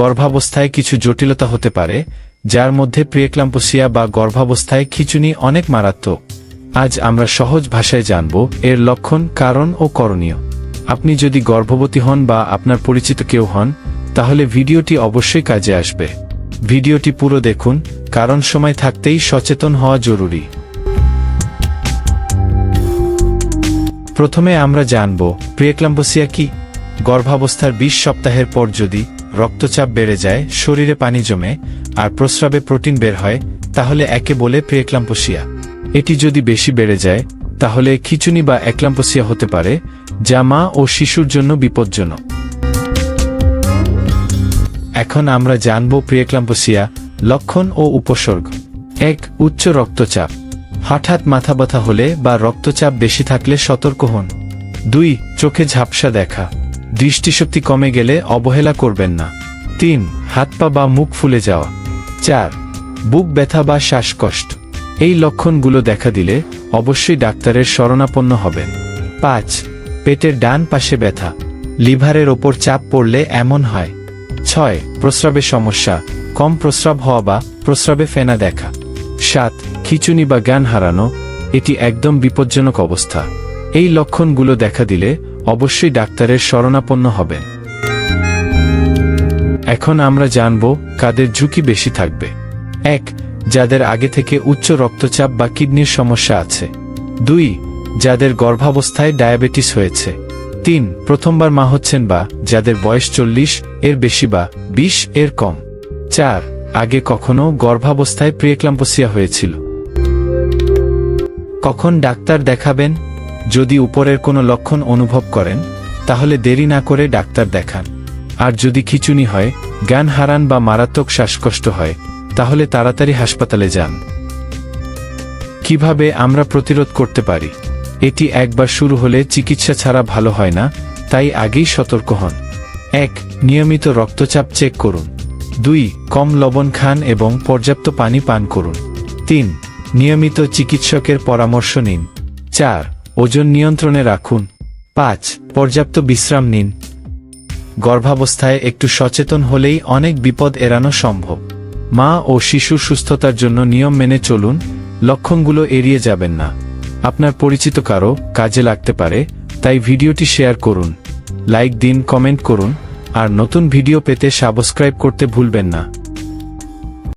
গর্ভাবস্থায় কিছু জটিলতা হতে পারে, যার মধ্যে প্রিয়েক্লাম্পোসিয়া বা গর্ভাবস্থায় খিচুনি অনেক মারাত্মক। আজ আমরা সহজ ভাষায় জানব এর লক্ষণ, কারণ ও করণীয়। আপনি যদি গর্ভবতী হন বা আপনার পরিচিত কেউ হন, তাহলে ভিডিওটি অবশ্যই কাজে আসবে। ভিডিওটি পুরো দেখুন, কারণ সময় থাকতেই সচেতন হওয়া জরুরি। প্রথমে আমরা জানব, প্রিয়েক্লাম্পোসিয়া কি? গর্ভাবস্থার ২০ সপ্তাহের পর যদি রক্তচাপ বেড়ে যায়, শরীরে পানি জমে, আর প্রস্রাবে প্রোটিন বের হয়, তাহলে একে বলে প্রিয়েক্লাম্পোসিয়া। এটি যদি বেশি বেড়ে যায়, তাহলে খিচুনি বা একলাম্পোসিয়া হতে পারে, যা মা ও শিশুর জন্য বিপজ্জনক। এখন আমরা জানব প্রিয়েক্লাম্পোসিয়া, লক্ষণ ও উপসর্গ। এক, উচ্চ রক্তচাপ। হঠাৎ মাথা ব্যথা হলে বা রক্তচাপ বেশি থাকলে সতর্ক হন। দুই, চোখে ঝাপসা দেখা। দৃষ্টিশক্তি কমে গেলে অবহেলা করবেন না। তিন, হাত পা বা মুখ ফুলে যাওয়া। চার, বুক ব্যথা বা শ্বাসকষ্ট। এই লক্ষণগুলো দেখা দিলে অবশ্যই ডাক্তারের শরণাপন্ন হবেন। পাঁচ, পেটের ডান পাশে ব্যথা। লিভারের ওপর চাপ পড়লে এমন হয়। ছয়, প্রস্রাবে সমস্যা। কম প্রস্রাব হওয়া বা প্রস্রাবে ফেনা দেখা। সাত, খিচুনি বা জ্ঞান হারানো। এটি একদম বিপজ্জনক অবস্থা। এই লক্ষণগুলো দেখা দিলে অবশ্যই ডাক্তারের শরণাপন্ন হবেন এখন আমরা জানব কাদের ঝুঁকি বেশি থাকবে। এক, যাদের আগে থেকে উচ্চ রক্তচাপ বা কিডনির সমস্যা আছে। দুই, যাদের গর্ভাবস্থায় ডায়াবেটিস হয়েছে। তিন, প্রথমবার মা হচ্ছেন বা যাদের বয়স চল্লিশ, এর বেশি বা বিশ, এর কম। চার, আগে কখনো গর্ভাবস্থায় প্রিয়েক্লাম্পোসিয়া হয়েছিল। কখন ডাক্তার দেখাবেন? যদি উপরের কোনো লক্ষণ অনুভব করেন, তাহলে দেরি না করে ডাক্তার দেখান। আর যদি খিচুনি হয়, জ্ঞান হারান বা মারাত্মক শ্বাসকষ্ট হয়, তাহলে তাড়াতাড়ি হাসপাতালে যান। কীভাবে আমরা প্রতিরোধ করতে পারি? এটি একবার শুরু হলে চিকিৎসা ছাড়া ভালো হয় না, তাই আগেই সতর্ক হন। এক, নিয়মিত রক্তচাপ চেক করুন। দুই, কম লবণ খান এবং পর্যাপ্ত পানি পান করুন। তিন, নিয়মিত চিকিৎসকের পরামর্শ নিন। চার ওজন নিয়ন্ত্রণে রাখুন। পাঁচ, পর্যাপ্ত বিশ্রাম নিন। গর্ভাবস্থায় একটু সচেতন হলেই অনেক বিপদ এড়ানো সম্ভব। মা ও শিশুর সুস্থতার জন্য নিয়ম মেনে চলুন, লক্ষণগুলো এড়িয়ে যাবেন না। আপনার পরিচিত কারও কাজে লাগতে পারে, তাই ভিডিওটি শেয়ার করুন। লাইক দিন, কমেন্ট করুন, আর নতুন ভিডিও পেতে সাবস্ক্রাইব করতে ভুলবেন না।